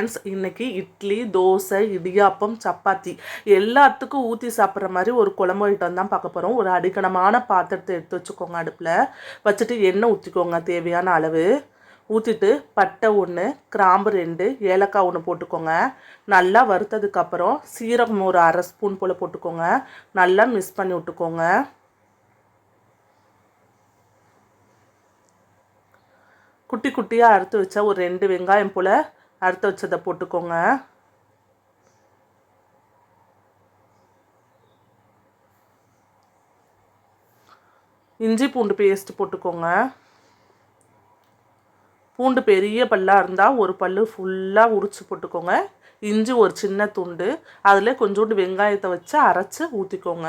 Friends இன்னைக்கு இட்லி தோசை இடியாப்பம் சப்பாத்தி எல்லாத்துக்கும் ஊற்றி சாப்பிட்ற மாதிரி ஒரு குழம்பு ஐட்டம் தான் பார்க்க போகிறோம் ஒரு அடிக்கணமான பாத்திரத்தை எடுத்து வச்சுக்கோங்க அடுப்பில். வச்சுட்டு எண்ணெய் ஊற்றிக்கோங்க தேவையான அளவு. ஊற்றிட்டு பட்டை ஒன்று கிராம்பு ரெண்டு ஏலக்காய் ஒன்று போட்டுக்கோங்க. நல்லா வறுத்ததுக்கப்புறம் சீரகம் ஒரு அரை ஸ்பூன் போல் போட்டுக்கோங்க. நல்லா மிக்ஸ் பண்ணி விட்டுக்கோங்க. குட்டி குட்டியாக அறுத்து வச்சா ஒரு ரெண்டு வெங்காயம் போல் அறுத்து வச்சதை போட்டுக்கோங்க. இஞ்சி பூண்டு பேஸ்ட் போட்டுக்கோங்க. பூண்டு பெரிய பல்லாக இருந்தால் ஒரு பல் ஃபுல்லாக உரிச்சு போட்டுக்கோங்க. இஞ்சி ஒரு சின்ன துண்டு. அதில் கொஞ்சோண்டு வெங்காயத்தை வச்சு அரைச்சி ஊற்றிக்கோங்க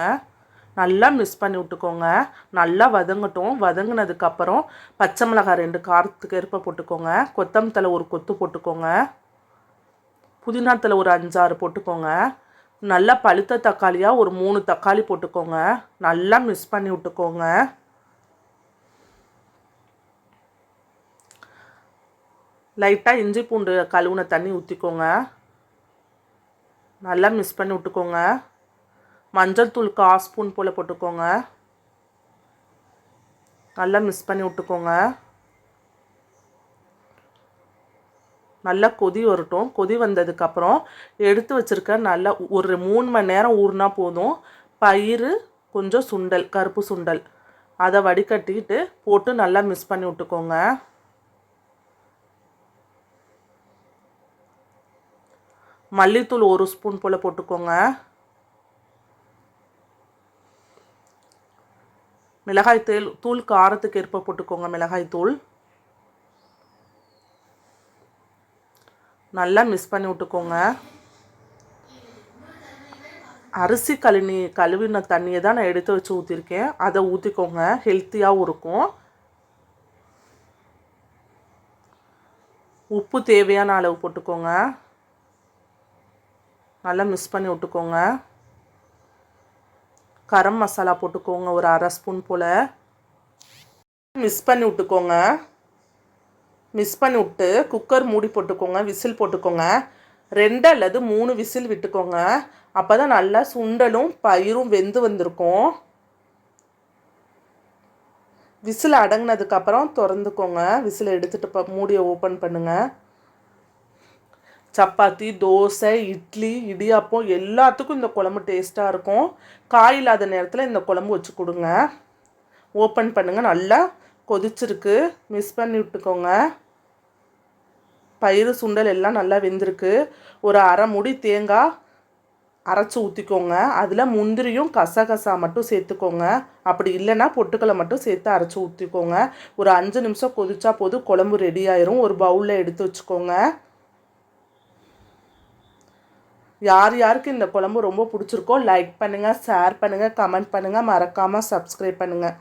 நல்லா மிக்ஸ் பண்ணி விட்டுக்கோங்க. நல்லா வதங்கட்டும். வதங்கினதுக்கப்புறம் பச்சை மிளகாய் ரெண்டு காரத்துக்கு எருப்பை போட்டுக்கோங்க. கொத்தமல்லி ஒரு கொத்து போட்டுக்கோங்க. புதினா ஒரு அஞ்சாறு போட்டுக்கோங்க. நல்லா பழுத்த தக்காளியாக ஒரு மூணு தக்காளி போட்டுக்கோங்க. நல்லா மிக்ஸ் பண்ணி விட்டுக்கோங்க. லைட்டாக இஞ்சி பூண்டு கழுவுன தண்ணி ஊற்றிக்கோங்க நல்லா மிக்ஸ் பண்ணி விட்டுக்கோங்க. மஞ்சள் தூள் கால் ஸ்பூன் போல் போட்டுக்கோங்க. நல்லா மிக்ஸ் பண்ணி விட்டுக்கோங்க. நல்லா கொதி வரட்டும். கொதி வந்ததுக்கப்புறம் எடுத்து வச்சுருக்க நல்லா ஒரு மூணு மணி நேரம் ஊறினா போதும். பயிறு கொஞ்சம் சுண்டல் கருப்பு சுண்டல். அதை வடிகட்டிக்கிட்டு போட்டு நல்லா மிக்ஸ் பண்ணி விட்டுக்கோங்க. மல்லித்தூள் ஒரு ஸ்பூன் போல் போட்டுக்கோங்க. மிளகாய் தூள் தூள் காரத்துக்கு ஏற்ப போட்டுக்கோங்க மிளகாய் தூள். நல்லா மிக்ஸ் பண்ணி விட்டுக்கோங்க. அரிசி கழுவி கழுவின தண்ணியை தான் நான் எடுத்து வச்சு ஊற்றிருக்கேன் அதை ஊற்றிக்கோங்க ஹெல்த்தியாகவும் இருக்கும் உப்பு தேவையான அளவு போட்டுக்கோங்க. நல்லா மிக்ஸ் பண்ணி விட்டுக்கோங்க. கரம் மசாலா போட்டுக்கோங்க ஒரு அரை ஸ்பூன் போல். மிக்ஸ் பண்ணி விட்டுக்கோங்க. மிக்ஸ் பண்ணி விட்டு குக்கர் மூடி போட்டுக்கோங்க விசில் போட்டுக்கோங்க. ரெண்டு அல்லது மூணு விசில் விட்டுக்கோங்க. அப்போ தான் நல்லா சுண்டலும் பயிரும் வெந்து வந்திருக்கும். விசில் அடங்கினதுக்கப்புறம் திறந்துக்கோங்க. விசில் எடுத்துகிட்டு ப மூடியை ஓப்பன் பண்ணுங்கள் சப்பாத்தி தோசை இட்லி இடியாப்பம் எல்லாத்துக்கும் இந்த குழம்பு டேஸ்ட்டாக இருக்கும். காய் இல்லாத நேரத்தில் இந்த குழம்பு வச்சு கொடுங்க. ஓப்பன் பண்ணுங்கள் நல்லா கொதிச்சிருக்கு. மிஸ் பண்ணி விட்டுக்கோங்க. பயிறு சுண்டல் எல்லாம் நல்லா வெந்திருக்கு. ஒரு அரை முடி தேங்காய் அரைச்சி ஊற்றிக்கோங்க அதில் முந்திரியும் கசகசா மட்டும் சேர்த்துக்கோங்க. அப்படி இல்லைன்னா பொட்டுக்களை மட்டும் சேர்த்து அரைச்சி ஊற்றிக்கோங்க ஒரு அஞ்சு நிமிஷம் கொதிச்சா போதும். குழம்பு ரெடி ஆயிரும். ஒரு பவுலில் எடுத்து வச்சுக்கோங்க. யார் யாருக்கு இந்த குழம்பு ரொம்ப பிடிச்சிருக்கோ லைக் பண்ணுங்கள் ஷேர் பண்ணுங்கள் கமெண்ட் பண்ணுங்கள் மறக்காமல் சப்ஸ்கிரைப் பண்ணுங்கள்